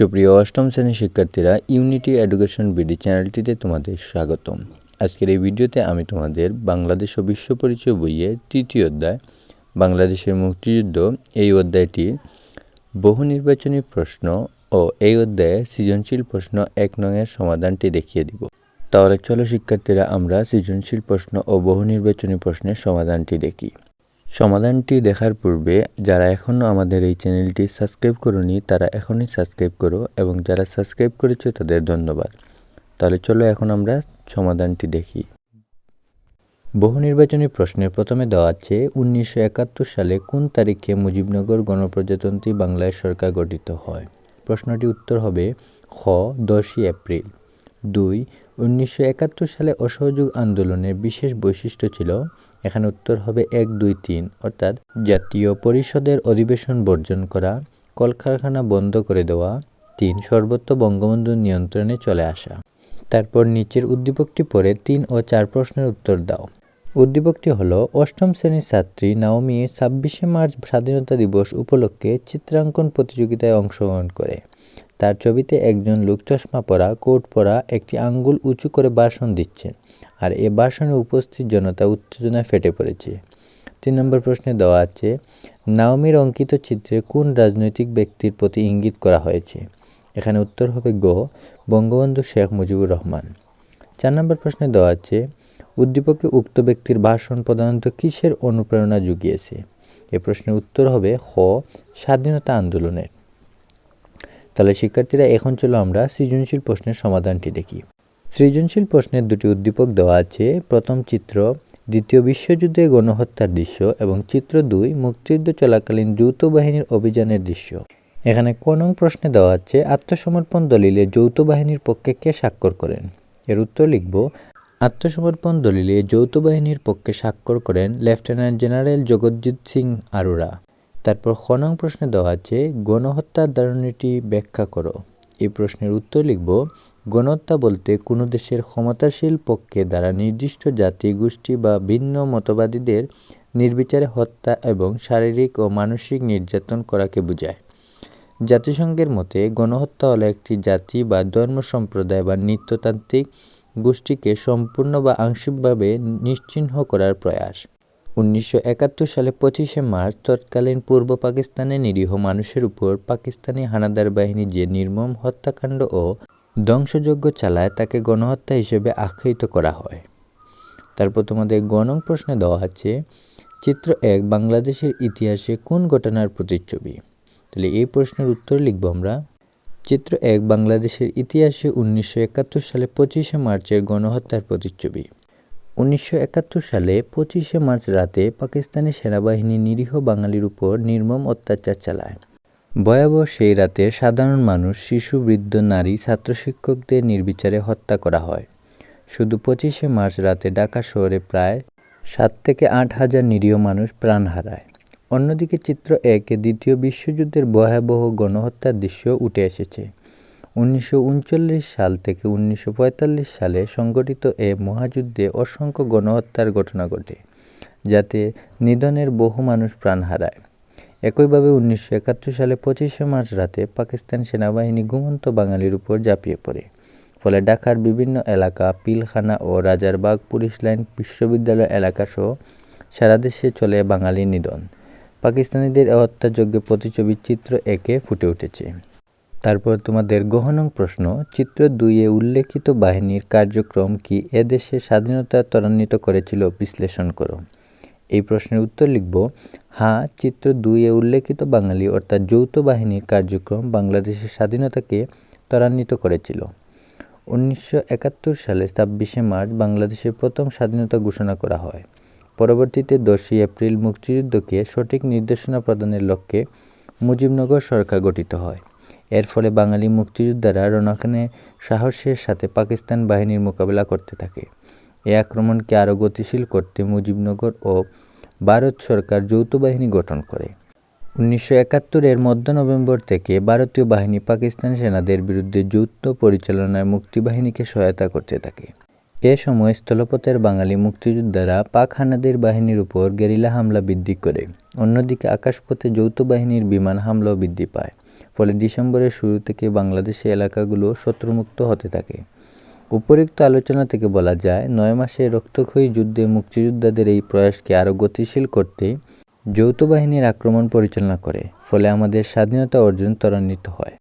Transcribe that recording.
সুপ্রিয় অষ্টম শ্রেণির শিক্ষার্থীরা ইউনিটি এডুকেশন বিডি চ্যানেলটিতে তোমাদের স্বাগতম। আজকের এই ভিডিওতে আমি তোমাদের বাংলাদেশ ও বিশ্ব পরিচয় বইয়ের তৃতীয় অধ্যায়, বাংলাদেশের মুক্তিযুদ্ধ, এই অধ্যায়টির বহু নির্বাচনী প্রশ্ন ও এই অধ্যায়ে সৃজনশীল প্রশ্ন এক নংয়ের সমাধানটি দেখিয়ে দিব। তাহলে চলো শিক্ষার্থীরা, আমরা সৃজনশীল প্রশ্ন ও বহু নির্বাচনী প্রশ্নের সমাধানটি দেখি। সমাধানটি দেখার পূর্বে, যারা এখনও আমাদের এই চ্যানেলটি সাবস্ক্রাইব করনি, তারা এখনই সাবস্ক্রাইব করো এবং যারা সাবস্ক্রাইব করেছ তাদের ধন্যবাদ। তাহলে চলো এখন আমরা সমাধানটি দেখি। বহু নির্বাচনী প্রশ্নের প্রথমে দেওয়া আছে, উনিশশো একাত্তর সালে কোন তারিখে মুজিবনগর গণপ্রজাতন্ত্রী বাংলায় সরকার গঠিত হয়? প্রশ্নটি উত্তর হবে খ, দশই এপ্রিল। দুই উনিশশো একাত্তর সালে অসহযোগ আন্দোলনের বিশেষ বৈশিষ্ট্য ছিল, এখানে উত্তর হবে এক, দুই, তিন, অর্থাৎ জাতীয় পরিষদের অধিবেশন বর্জন করা, কলকারখানা বন্ধ করে দেওয়া, তিন সর্বত্র বঙ্গবন্ধুর নিয়ন্ত্রণে চলে আসা। তারপর নিচের উদ্দীপকটি পড়ে তিন ও চার প্রশ্নের উত্তর দাও। উদ্দীপকটি হলো, অষ্টম শ্রেণির ছাত্রী নাওমি ছাব্বিশে মার্চ স্বাধীনতা দিবস উপলক্ষে চিত্রাঙ্কন প্রতিযোগিতায় অংশগ্রহণ করে। তার ছবিতে একজন লোক চশমা পরা, কোট পরা, একটি আঙ্গুল উঁচু করে ভাষণ দিচ্ছে আর এ ভাষণে উপস্থিত জনতা উত্তেজনায় ফেটে পড়েছে। তিন নম্বর প্রশ্নে দেওয়া আছে, নাওমির অঙ্কিত চিত্রে কোন রাজনৈতিক ব্যক্তির প্রতি ইঙ্গিত করা হয়েছে? এখানে উত্তর হবে গ, বঙ্গবন্ধু শেখ মুজিবুর রহমান। চার নম্বর প্রশ্নে দেওয়া আছে, উদ্দীপকে উক্ত ব্যক্তির ভাষণ প্রধানত কিসের অনুপ্রেরণা জুগিয়েছে? এ প্রশ্নের উত্তর হবে খ, স্বাধীনতা আন্দোলনের। তাহলে শিক্ষার্থীরা এখন চলো আমরা সৃজনশীল প্রশ্নের সমাধানটি দেখি। সৃজনশীল প্রশ্নের দুটি উদ্দীপক দেওয়া আছে। প্রথম চিত্র, দ্বিতীয় বিশ্বযুদ্ধে গণহত্যার দৃশ্য এবং চিত্র দুই, মুক্তিযুদ্ধ চলাকালীন যৌথ বাহিনীর অভিযানের দৃশ্য। এখানে কোন প্রশ্নে দেওয়া আছে, আত্মসমর্পণ দলিলে যৌথ বাহিনীর পক্ষে কে স্বাক্ষর করেন? এর উত্তর লিখব, আত্মসমর্পণ দলিলে যৌথ বাহিনীর পক্ষে স্বাক্ষর করেন লেফটেন্যান্ট জেনারেল জগৎজিৎ সিং আরোরা। তারপর খনং প্রশ্নে দেওয়া আছে, গণহত্যার ধারণীটি ব্যাখ্যা করো। এই প্রশ্নের উত্তর লিখব, গণহত্যা বলতে কোনো দেশের ক্ষমতাশীল পক্ষে দ্বারা নির্দিষ্ট জাতি, গোষ্ঠী বা ভিন্ন মতবাদীদের নির্বিচারে হত্যা এবং শারীরিক ও মানসিক নির্যাতন করাকে বোঝায়। জাতিসংঘের মতে, গণহত্যা হলো একটি জাতি বা ধর্ম সম্প্রদায় বা নৃত্যতান্ত্রিক গোষ্ঠীকে সম্পূর্ণ বা আংশিকভাবে নিশ্চিহ্ন করার প্রয়াস। উনিশশো একাত্তর সালে পঁচিশে মার্চ তৎকালীন পূর্ব পাকিস্তানে নিরীহ মানুষের উপর পাকিস্তানি হানাদার বাহিনী যে নির্মম হত্যাকাণ্ড ও ধ্বংসযজ্ঞ চালায়, তাকে গণহত্যা হিসেবে আখ্যায়িত করা হয়। তারপর তোমাদের গণং প্রশ্নে দেওয়া আছে, চিত্র এক, বাংলাদেশের ইতিহাসে কোন ঘটনার প্রতিচ্ছবি? তাহলে এই প্রশ্নের উত্তর লিখব আমরা। চিত্র এক, বাংলাদেশের ইতিহাসে উনিশশো একাত্তর সালে পঁচিশে মার্চের গণহত্যার প্রতিচ্ছবি। উনিশশো একাত্তর সালে পঁচিশে মার্চ রাতে পাকিস্তানি সেনাবাহিনী নিরীহ বাঙালির উপর নির্মম অত্যাচার চালায়। ভয়াবহ সেই রাতে সাধারণ মানুষ, শিশু, বৃদ্ধ, নারী, ছাত্র শিক্ষকদের নির্বিচারে হত্যা করা হয়। শুধু পঁচিশে মার্চ রাতে ঢাকা শহরে প্রায় সাত থেকে আট হাজার নিরীহ মানুষ প্রাণ হারায়। অন্যদিকে চিত্র একে দ্বিতীয় বিশ্বযুদ্ধের ভয়াবহ গণহত্যার দৃশ্য উঠে এসেছে। উনিশশো উনচল্লিশ সাল থেকে উনিশশো পঁয়তাল্লিশ সালে সংগঠিত এ মহাযুদ্ধে অসংখ্য গণহত্যার ঘটনা ঘটে, যাতে নিধনের বহু মানুষ প্রাণ হারায়। একইভাবে উনিশশো একাত্তর সালে পঁচিশে মার্চ রাতে পাকিস্তান সেনাবাহিনী ঘুমন্ত বাঙালির উপর ঝাঁপিয়ে পড়ে। ফলে ঢাকার বিভিন্ন এলাকা, পিলখানা ও রাজারবাগ পুলিশ লাইন, বিশ্ববিদ্যালয় এলাকাসহ সারা দেশে চলে বাঙালি নিধন। পাকিস্তানিদের হত্যাযজ্ঞে প্রতিছবি চিত্র একে ফুটে উঠেছে। তারপর তোমাদের গহনং প্রশ্ন, চিত্র দুইয়ে উল্লেখিত বাহিনীর কার্যক্রম কি এদেশে স্বাধীনতা ত্বরান্বিত করেছিল? বিশ্লেষণ করো। এই প্রশ্নের উত্তর লিখব হ্যাঁ চিত্র দুইয়ে উল্লেখিত বাঙালি অর্থাৎ যৌথ বাহিনীর কার্যক্রম বাংলাদেশের স্বাধীনতাকে ত্বরান্বিত করেছিল। উনিশশো একাত্তর সালে ছাব্বিশে মার্চ বাংলাদেশের প্রথম স্বাধীনতা ঘোষণা করা হয়। পরবর্তীতে দশই এপ্রিল মুক্তিযুদ্ধকে সঠিক নির্দেশনা প্রদানের লক্ষ্যে মুজিবনগর সরকার গঠিত হয়। এর ফলে বাঙালি মুক্তিযোদ্ধারা রণাঙ্গনে সাহসের সাথে পাকিস্তান বাহিনীর মোকাবেলা করতে থাকে। এই আক্রমণকে আরও গতিশীল করতে মুজিবনগর ও ভারত সরকার যৌথ বাহিনী গঠন করে। উনিশশো একাত্তরের মধ্য নভেম্বর থেকে ভারতীয় বাহিনী পাকিস্তান সেনাদের বিরুদ্ধে যৌথ পরিচালনায় মুক্তিবাহিনীকে সহায়তা করতে থাকে। এ সময় স্থলপথের বাঙালি মুক্তিযোদ্ধারা পাক হানাদের বাহিনীর উপর গেরিলা হামলা বৃদ্ধি করে। অন্যদিকে আকাশপথে যৌথ বাহিনীর বিমান হামলাও বৃদ্ধি পায়। ফলে ডিসেম্বরের শুরু থেকে বাংলাদেশি এলাকাগুলো শত্রুমুক্ত হতে থাকে। উপরিক্ত আলোচনা থেকে বলা যায়, নয় মাসে রক্তক্ষয়ী যুদ্ধে মুক্তিযোদ্ধাদের এই প্রয়াসকে আরও গতিশীল করতে যৌথ বাহিনীর আক্রমণ পরিচালনা করে। ফলে আমাদের স্বাধীনতা অর্জন ত্বরান্বিত হয়।